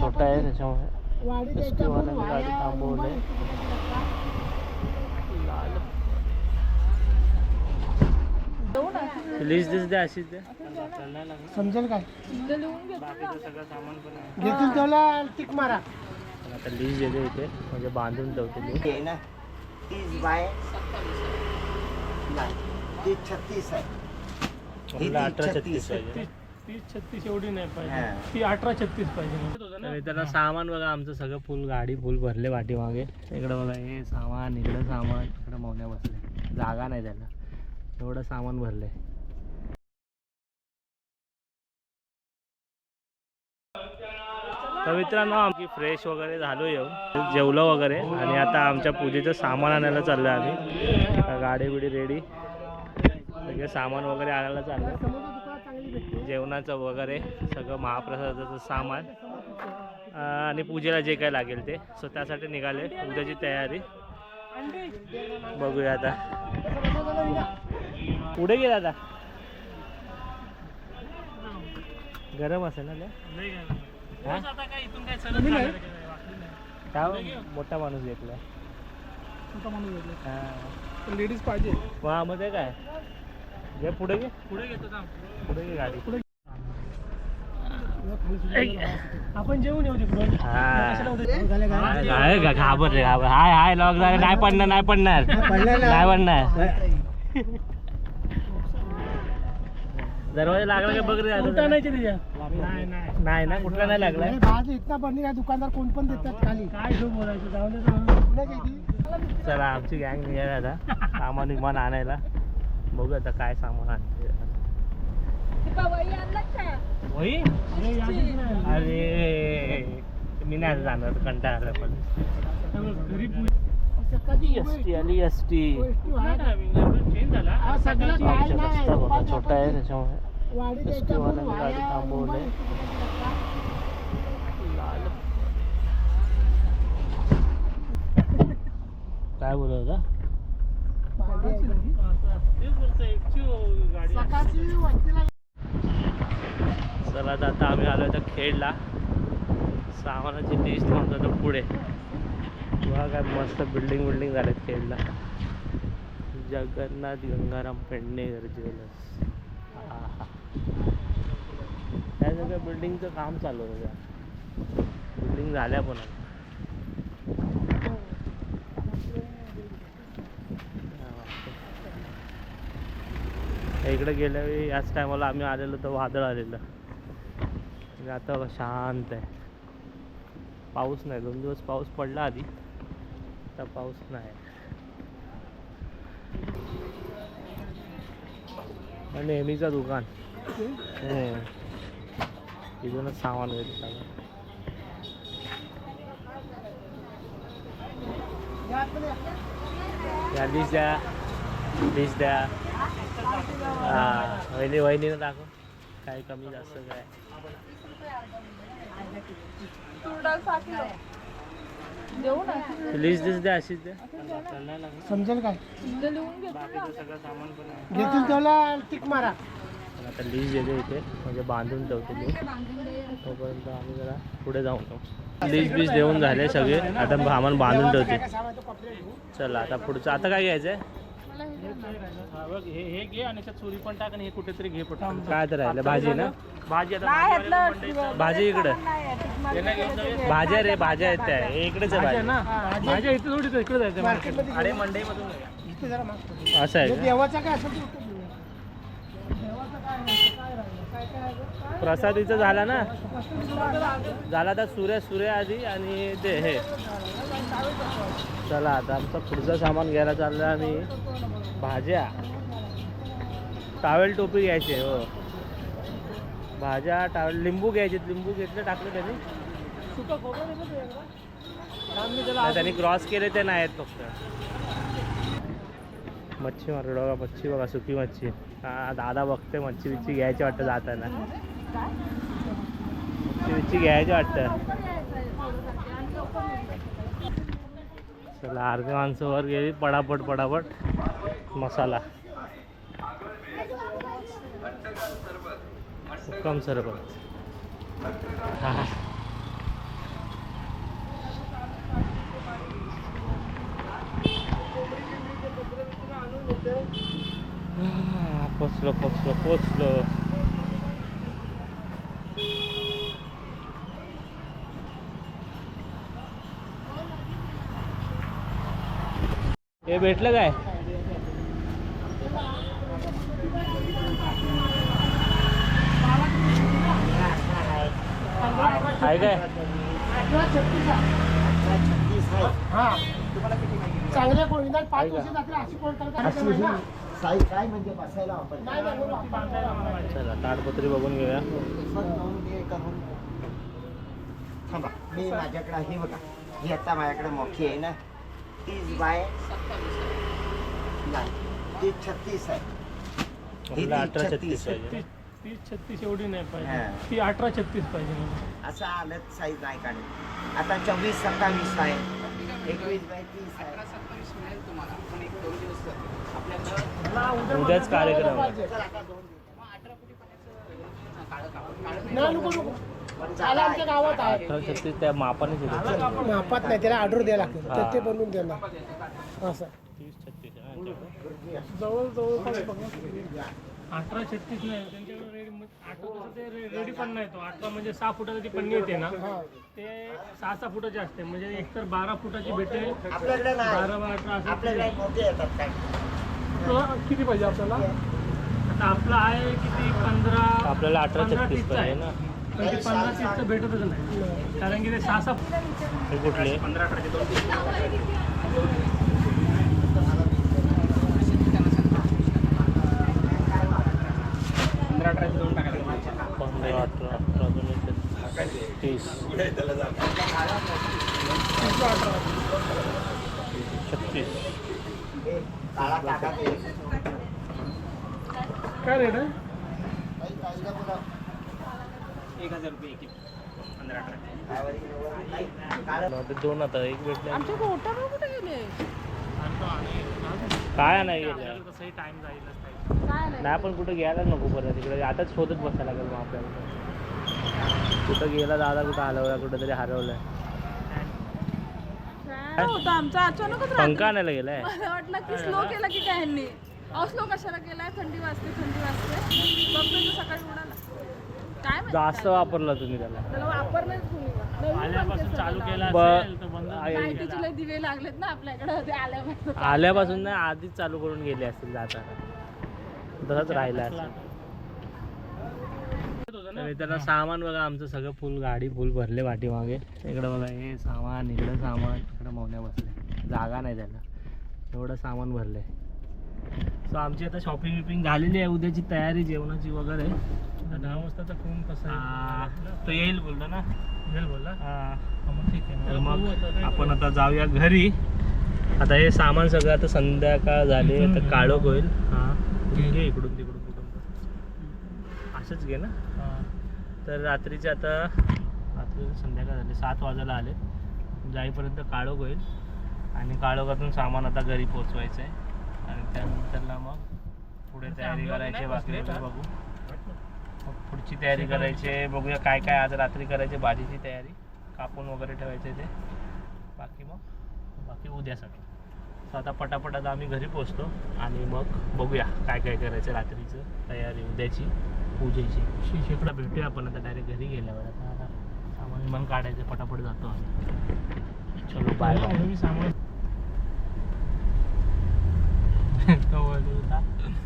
छोटा आहे त्याच्यामुळे एस टीवाल्याने गाडी थांबवली लिस्ट दिस द्या अशीच द्या समजेल काय बाकीचं सगळं सामान पण आहे घेतील त्याला टिक मारा आता लिस्ट देते इथे म्हणजे बांधून ठेवते मी आहे ना तीस बाय ती छत्तीस आहे अठरा 36 छत्तीस पाहिजे तीस छत्तीस एवढी नाही. पाहिजे. ती अठरा छत्तीस पाहिजे. त्याला सामान बघा आमचं सगळं फुल गाडी फुल भरले पाठीमागे. इकडे बघा हे सामान इकडं सामान इकडं मौन्या बसले. जागा नाही त्याला. एवढं सामान भरलंय तर मित्रांनो आमची फ्रेश वगैरे झालो येऊन. जेवलो वगैरे. आणि आता आमच्या पूजेचं सामान आणायला चाललो आम्ही. आता गाडी बिडी रेडी सगळे सामान वगैरे आणायला चाललं जेवणाचं वगैरे सगळं महाप्रसादाचं सामान आणि पूजेला जे काय लागेल ते. सो त्यासाठी निघाले उद्याची तयारी. बघूया आता. पुढे गेला आता. गरम असेल ना ते? हा? काय मोठा माणूस घेतला हा. लेडीज पाहिजे. वा मग काय? घे पुढे घे. पुढे घेतो पुढे घे गाडी. आपण जेवून येऊ तिकडून. हा. घाबरले घाबर हाय हाय लॉक झाले. नाही पडणार नाही पडणार. नाही पडणार दरवाजा लागला का बघ रे उलटा नाही त्याच्या नाही नाही. नाही ना कुठला नाही इतना बंदी काय दुकानदार कोण पण देतात खाली. काय घेऊ बोलायचं? जाऊन चला आमची गँग निघाली आता. सामान विमान आणायला. बघू आता काय सामान आणते वही? अरे मी नाही जाणार कंटाळा आला पण. एस टी आली? एस टी रस्ता बघा छोटा आहे त्याच्यामुळे. एस गाडी थांबवली काय बोलत होता? चला आता आम्ही आलो तर खेडला. सामानाची लिस्ट म्हणतो तर पुढे. बघा काय मस्त बिल्डिंग बिल्डिंग झाल्यात खेडला. जगन्नाथ गंगाराम पेंडणे ज्वेलर्स त्या सगळ्या बिल्डिंगचं काम चालू होतं बिल्डिंग झाल्या पण आता. त्या इकडे गेल्या वेळी याच टायमाला आम्ही आलेलो तर वादळ आलेलं. आता शांत आहे. पाऊस नाही दोन दिवस पाऊस पडला आधी. आता पाऊस नाही. नेहमीचं दुकान. तिथूनच सामान घेत सगळं. या डिश द्या डिश द्या. हा वहिनी वहिनीनं दाखव. काय कमी जास्त काय. लिस्ट दिस द्या अशीच द्या. समजेल काय? घेतील त्याला टिक मारा. पण आता लिस्ट देते इथे म्हणजे बांधून ठेवते मी. तोपर्यंत आम्ही जरा पुढे जाऊन येऊ लिस्ट बीस देऊन झाले सगळे. आता सामान बांधून ठेवते. चला आता पुढचं आता काय घ्यायचं आहे हा बघ, हे हे घे आणि त्यात चोरी पण टाक आणि हे कुठेतरी घे पटकन. काय तर राहिलं भाजी ना? भाजी आता भाजी इकडं. भाज्या रे भाज्या आहेत त्या. इकडेच आहे भाज्या भाजी. ना? भाज्या. इथे थोडी इकडे जायचं अरे मंडईमधून इथे जरा मागतो असं आहे का? देवाचा काय असेल ते उठून घेऊया. देवाचं काय आहे? काय गं? प्रसादीचं झाला ना? झाला तर सूर्य सूर्य आधी आणि ते हे. चला आता आमचं पुढचं सामान घ्यायला चाललं आम्ही. भाज्या. टावेल टोपी घ्यायची हो. भाज्या टावेल लिंबू घ्यायचे लिंबू घेतले टाकले त्यांनी. त्यांनी क्रॉस केले ते नाही आहेत फक्त. मच्छी मार्केट बघा मच्छी बघा सुकी मच्छी. हा दादा बघते मच्छी बिच्छी घ्यायची वाटतं जाताना. मच्छी बिच्छी घ्यायची वाटतं. चला अर्धी माणसं वर गेली. पडापट पडापट. मसाला. कम सरबत. हा. पोचलो पोचलो पोचलो हे भेटलं काय? आहे काय? हा. चांगल्या नाही पाच? वर्ष जातील अशी कोण अशी आहे ही साई काय म्हणजे बसायला आपण- चला ताडपत्री बघून घेऊया. हे करून. थांबा. मी माझ्याकडे ही बघा. ही आता माझ्याकडे मोठी आहे ना. तीस बाय नाही ती छत्तीस आहे. ही अठरा छत्तीस पाहिजे. तीस छत्तीस एवढी नाही हा. पाहिजे ती अठरा छत्तीस पाहिजे. असं आलं साईज नाही काढत. आता चोवीस सत्तावीस आहे. एकवीस बाय तीस आहे. उद्याच कार्यक्रम आहे. त्या मापानेच येतो मापात नाही त्याला ऑर्डर द्यायला लागते. तर ते बनवून देणार असं जवळ बघा. अठरा छत्तीस नाही त्यांच्याकडे रेडी अठरा कसं ते रे- रेडी पण नाही तो. अठरा म्हणजे सहा फुटाची ती पन्नी येते ना ते सहा सहा फुटाची असते. म्हणजे एकतर बारा फुटाची भेटेल बारा बाय अठरा असं किती पाहिजे आपल्याला? आता आपला आहे किती? पंधरा आपल्याला अठरा पंधरा छत्तीस पाहिजे आहे. ना. पण ते पंधरा तीसचं भेटतच नाही. कारण की ते सहा सहा कुठले? पंधरा अठरा अठरा दोन तीस. छत्तीस. काय रेट आहे? काहीला बोला. काळं मला वाटतं दोन आता एक भेटले. आमचे घोटाळे कुठे गेले? काय नाही गेलं? तसंही टाइम काय नाही पण कुठं घ्यायला नको परत तिकडे. आताच शोधत बसायला लागेल मग आपल्याला. कुठं गेला दादा कुठं हरवला कुठं तरी हरवलाय काय होतं? आमचा अचानकच. पंखा आणायला गेलाय. मला वाटलं की स्लो केला की काय ह्यांनी? अहो स्लो कशाला केलाय? थंडी वाजते थंडी वाजते. बघतो तो सकाळी उडाला. काय माहिती जास्त? वापरला तुम्ही त्याला. त्याला वापरलंच तुम्ही. नवीन आल्यापासून चालू केला ब- असेल तर बंद आहे. लाईटीचे लय दिवे लागलेत ना आपल्याकडे. ते आल्यापासून आल्यापासून नाही आधीच चालू करून गेले असतील जाताना. तसंच राहिलं तर मित्रांनो सामान बघा आमचं सगळं फुल गाडी फुल भरले पाठीमागे. इकडं बघा हे सामान इकडं सामान. इकडं मौन्या बसले जागा नाही त्याला एवढं सामान भरलंय. सो आमची आता शॉपिंग विपिंग झालेली आहे. उद्याची तयारी जेवणाची वगैरे. दहा वाजताचा फोन कसा तो येईल बोलतो ना? येईल बोलला? मग ठीक आहे. तर मग आपण आता जाऊया घरी. आता हे सामान सगळं आता संध्याकाळ झाले. घे. काळोख होईल. हा. घे. इकडून तिकडून कुठून. असंच घे ना. तर रात्रीचे आता रात्री संध्याकाळ झाले सात वाजायला आले जाईपर्यंत काळोख होईल आणि काळोखातून सामान आता घरी पोचवायचं आहे आणि त्यानंतरला मग पुढे तयारी करायची का? बघू मग पुढची तयारी करायची. बघूया काय काय आज रात्री करायची भाजीची तयारी कापून वगैरे ठेवायचे ते बाकी मग बाकी उद्यासाठी तर आता पटापट आता आम्ही घरी पोचतो आणि मग बघूया काय काय करायचं रात्रीचं तयारी उद्याची पूजेची. शिशेकडे भेटूया आपण आता डायरेक्ट घरी गेल्यावर. आता आता सामान विमान काढायचं पटापट जातो आम्ही. चलो बाय बाय सामान.